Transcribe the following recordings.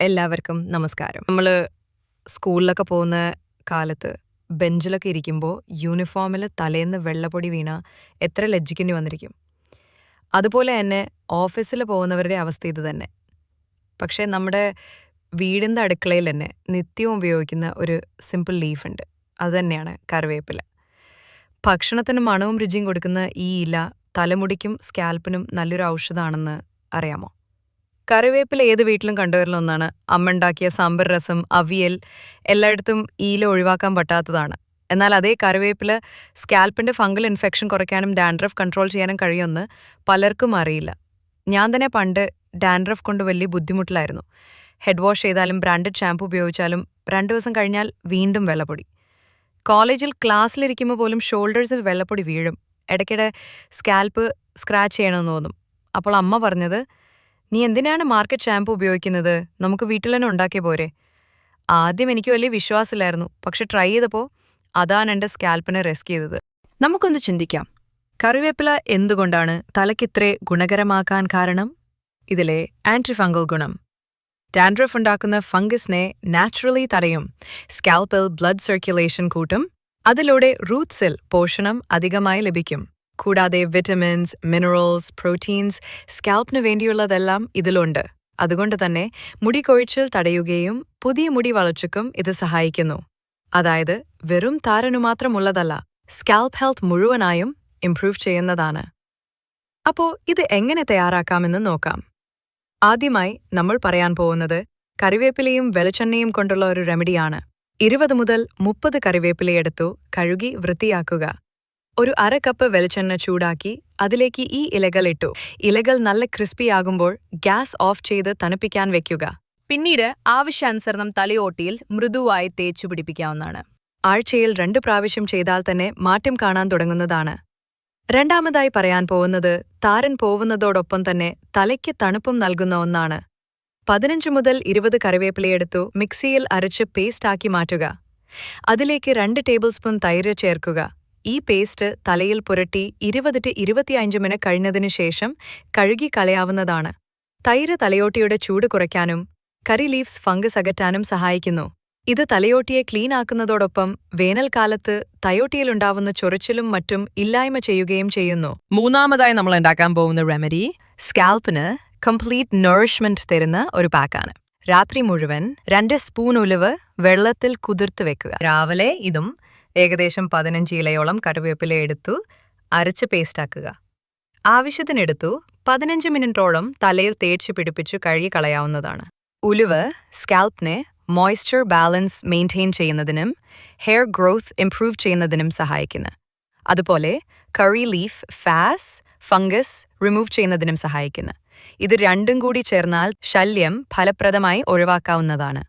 എല്ലാവർക്കും നമസ്കാരം. നമ്മൾ സ്കൂളിലൊക്കെ പോകുന്ന കാലത്ത് ബെഞ്ചിലൊക്കെ ഇരിക്കുമ്പോൾ യൂണിഫോമിൽ തലേന്ന് വെള്ളപ്പൊടി വീണ എത്ര ലജ്ജിക്കേണ്ടി വന്നിരിക്കും. അതുപോലെ തന്നെ ഓഫീസിൽ പോകുന്നവരുടെ അവസ്ഥ ഇത് തന്നെ. പക്ഷേ നമ്മുടെ വീടിന്റെ അടുക്കളയിൽ തന്നെ നിത്യവും ഉപയോഗിക്കുന്ന ഒരു സിമ്പിൾ ലീഫുണ്ട് അതുതന്നെയാണ് കറിവേപ്പില. ഭക്ഷണത്തിന് മണവും രുചിയും കൊടുക്കുന്ന ഈ ഇല തലമുടിക്കും സ്കാൽപ്പിനും നല്ലൊരു ഔഷധമാണെന്ന് അറിയാമോ? കറിവേപ്പില ഏത് വീട്ടിലും കണ്ടുവരുന്ന ഒന്നാണ്. അമ്മ ഉണ്ടാക്കിയ സാമ്പാർ രസം അവിയൽ എല്ലായിടത്തും ഈല ഒഴിവാക്കാൻ പറ്റാത്തതാണ്. എന്നാൽ അതേ കറിവേപ്പില സ്കാൽപ്പിന്റെ ഫംഗൽ ഇൻഫെക്ഷൻ കുറയ്ക്കാനും ഡാൻഡ്രഫ് കൺട്രോൾ ചെയ്യാനും കഴിയുമെന്ന് പലർക്കും അറിയില്ല. ഞാൻ തന്നെ പണ്ട് ഡാൻഡ്രഫ് കൊണ്ട് വലിയ ബുദ്ധിമുട്ടിലായിരുന്നു. ഹെഡ് വാഷ് ചെയ്താലും ബ്രാൻഡഡ് ഷാമ്പു ഉപയോഗിച്ചാലും രണ്ട് ദിവസം കഴിഞ്ഞാൽ വീണ്ടും വെള്ളപ്പൊടി. കോളേജിൽ ക്ലാസ്സിലിരിക്കുമ്പോൾ പോലും ഷോൾഡേഴ്സിൽ വെള്ളപ്പൊടി വീഴും. ഇടയ്ക്കിടെ സ്കാൽപ്പ് സ്ക്രാച്ച് ചെയ്യണമെന്ന് തോന്നും. അപ്പോൾ അമ്മ പറഞ്ഞത് നീ എന്തിനാണ് മാർക്കറ്റ് ഷാമ്പു ഉപയോഗിക്കുന്നത്? നമുക്ക് വീട്ടിൽ തന്നെ ഉണ്ടാക്കിയ പോരെ. ആദ്യം എനിക്ക് വലിയ വിശ്വാസമില്ലായിരുന്നു. പക്ഷെ ട്രൈ ചെയ്തപ്പോൾ അതാണ് എന്റെ സ്കാൽപ്പിനെ റെസ്ക് ചെയ്തത്. നമുക്കൊന്ന് ചിന്തിക്കാം. കറിവേപ്പില എന്തുകൊണ്ടാണ് തലക്കിത്രേ ഗുണകരമാക്കാൻ കാരണം? ഇതിലെ ആന്റിഫംഗൽ ഗുണം. ഡാൻഡ്രഫ് ഉണ്ടാക്കുന്ന ഫംഗസിനെ നാച്ചുറലി തടയും. സ്കാൽപ്പിൽ ബ്ലഡ് സർക്കുലേഷൻ കൂട്ടും. അതിലൂടെ റൂട്ട്സിൽ പോഷണം അധികമായി ലഭിക്കും. കൂടാതെ വിറ്റമിൻസ് മിനറൽസ് പ്രോട്ടീൻസ് സ്കാൽപ്പിന് വേണ്ടിയുള്ളതെല്ലാം ഇതിലുണ്ട്. അതുകൊണ്ട് തന്നെ മുടി കൊഴിച്ചിൽ തടയുകയും പുതിയ മുടി വളർച്ചയ്ക്കും ഇത് സഹായിക്കുന്നു. അതായത് വെറും താരനു മാത്രമുള്ളതല്ല സ്കാൽപ്പ് ഹെൽത്ത് മുഴുവനായും ഇംപ്രൂവ് ചെയ്യുന്നതാണ്. അപ്പോ ഇത് എങ്ങനെ തയ്യാറാക്കാമെന്ന് നോക്കാം. ആദ്യമായി നമ്മൾ പറയാൻ പോകുന്നത് കറിവേപ്പിലയും വെളിച്ചെണ്ണയും കൊണ്ടുള്ള ഒരു റെമഡിയാണ് ഇരുപത് മുതൽ മുപ്പത് കറിവേപ്പിലയെടുത്തു കഴുകി വൃത്തിയാക്കുക. ഒരു അര കപ്പ് വെളിച്ചെണ്ണ ചൂടാക്കി അതിലേക്ക് ഈ ഇലകൾ ഇട്ടു. ഇലകൾ നല്ല ക്രിസ്പി ആകുമ്പോൾ ഗ്യാസ് ഓഫ് ചെയ്ത് തണുപ്പിക്കാൻ വെക്കുക. പിന്നീട് ആവശ്യാനുസരണം തലയോട്ടിയിൽ മൃദുവായി തേച്ചു പിടിപ്പിക്കാവുന്നതാണ്. ആഴ്ചയിൽ രണ്ട് പ്രാവശ്യം ചെയ്താൽ തന്നെ മാറ്റം കാണാൻ തുടങ്ങുന്നതാണ്. രണ്ടാമതായി പറയാൻ പോകുന്നത് താരൻ പോവുന്നതോടൊപ്പം തന്നെ തലയ്ക്ക് തണുപ്പും നൽകുന്ന ഒന്നാണ്. പതിനഞ്ച് മുതൽ ഇരുപത് കറിവേപ്പിലയെടുത്തു മിക്സിയിൽ അരച്ച് പേസ്റ്റാക്കി മാറ്റുക. അതിലേക്ക് രണ്ട് ടേബിൾ സ്പൂൺ തൈര് ചേർക്കുക. ഈ പേസ്റ്റ് തലയിൽ പുരട്ടി ഇരുപത് ടു ഇരുപത്തിയഞ്ച് മിനിറ്റ് കഴിഞ്ഞതിനു ശേഷം കഴുകി കളയാവുന്നതാണ്. തൈര് തലയോട്ടിയുടെ ചൂട് കുറയ്ക്കാനും കറി ലീവ്സ് ഫംഗസ് അകറ്റാനും സഹായിക്കുന്നു. ഇത് തലയോട്ടിയെ ക്ലീൻ ആക്കുന്നതോടൊപ്പം വേനൽക്കാലത്ത് തയോട്ടിയിലുണ്ടാവുന്ന ചൊറിച്ചിലും മറ്റും ഇല്ലായ്മ ചെയ്യുകയും ചെയ്യുന്നു. മൂന്നാമതായി നമ്മൾ ഉണ്ടാക്കാൻ പോകുന്ന റെമഡി സ്കാൽപ്പിന് കംപ്ലീറ്റ് നറിഷ്മെന്റ് തരുന്ന ഒരു പാക്കാണ്. രാത്രി മുഴുവൻ രണ്ട് സ്പൂൺ ഉലുവ് വെള്ളത്തിൽ കുതിർത്ത് വെക്കുക. രാവിലെ ഇതും ഏകദേശം പതിനഞ്ച് ഇലയോളം കറിവേപ്പില എടുത്തു അരച്ച് പേസ്റ്റാക്കുക ആവശ്യത്തിനെടുത്തു പതിനഞ്ച് മിനിറ്റോളം തലയിൽ തേച്ച് പിടിപ്പിച്ചു കഴുകി കളയാവുന്നതാണ്. ഉലുവ് സ്കാൽപ്പിനെ മോയ്സ്ചർ ബാലൻസ് മെയിന്റെയിൻ ചെയ്യുന്നതിനും ഹെയർ ഗ്രോത്ത് ഇംപ്രൂവ് ചെയ്യുന്നതിനും സഹായിക്കുന്നു. അതുപോലെ കറി ലീഫ് ഫാസ് ഫംഗസ് റിമൂവ് ചെയ്യുന്നതിനും സഹായിക്കുന്നു. ഇത് രണ്ടും കൂടി ചേർന്നാൽ ശല്യം ഫലപ്രദമായി ഒഴിവാക്കാവുന്നതാണ്.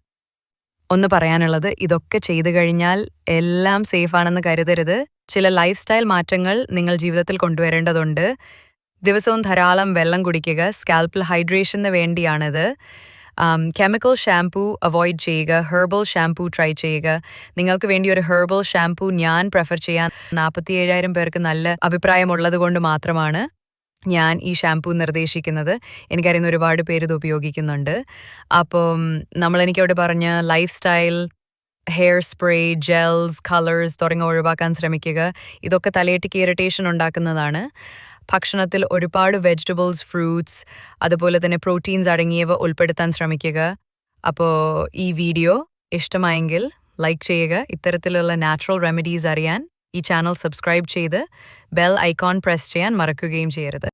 ഒന്ന് പറയാനുള്ളത് ഇതൊക്കെ ചെയ്തു കഴിഞ്ഞാൽ എല്ലാം സേഫാണെന്ന് കരുതരുത്. ചില ലൈഫ് സ്റ്റൈൽ മാറ്റങ്ങൾ നിങ്ങൾ ജീവിതത്തിൽ കൊണ്ടുവരേണ്ടതുണ്ട്. ദിവസവും ധാരാളം വെള്ളം കുടിക്കുക സ്കാൽപ്പിൽ ഹൈഡ്രേഷന് വേണ്ടിയാണിത്. കെമിക്കൽ ഷാംപൂ അവോയ്ഡ് ചെയ്യുക ഹെർബൽ ഷാംപൂ ട്രൈ ചെയ്യുക. നിങ്ങൾക്ക് വേണ്ടി ഒരു ഹെർബൽ ഷാംപൂ ഞാൻ പ്രിഫർ ചെയ്യാൻ നാൽപ്പത്തി ഏഴായിരം പേർക്ക് നല്ല അഭിപ്രായമുള്ളത് കൊണ്ട് മാത്രമാണ്. ഞാൻ ഈ ഷാംപൂ നിർദ്ദേശിക്കുന്നത്. എനിക്കറിയുന്ന ഒരുപാട് പേര് ഇത് ഉപയോഗിക്കുന്നുണ്ട്. അപ്പം നമ്മൾ എനിക്ക് അവിടെ പറഞ്ഞ lifestyle hair spray gels colours തുടങ്ങി ഒഴിവാക്കാൻ ശ്രമിക്കുക. ഇതൊക്കെ തലയിട്ടിക്ക് ഇറിറ്റേഷൻ ഉണ്ടാക്കുന്നതാണ്. ഭക്ഷണത്തിൽ ഒരുപാട് വെജിറ്റബിൾസ് ഫ്രൂട്ട്സ് അതുപോലെ തന്നെ പ്രോട്ടീൻസ് അടങ്ങിയവ ഉൾപ്പെടുത്താൻ ശ്രമിക്കുക. അപ്പോൾ ഈ വീഡിയോ ഇഷ്ടമായെങ്കിൽ ലൈക്ക് ചെയ്യുക. ഇത്തരത്തിലുള്ള നാച്ചുറൽ റെമഡീസ് അറിയാൻ ഈ ചാനൽ സബ്സ്ക്രൈബ് ചെയ്ത് ബെൽ ഐക്കോൺ പ്രസ് ചെയ്യാൻ മറക്കുകയും ചെയ്യരുത്.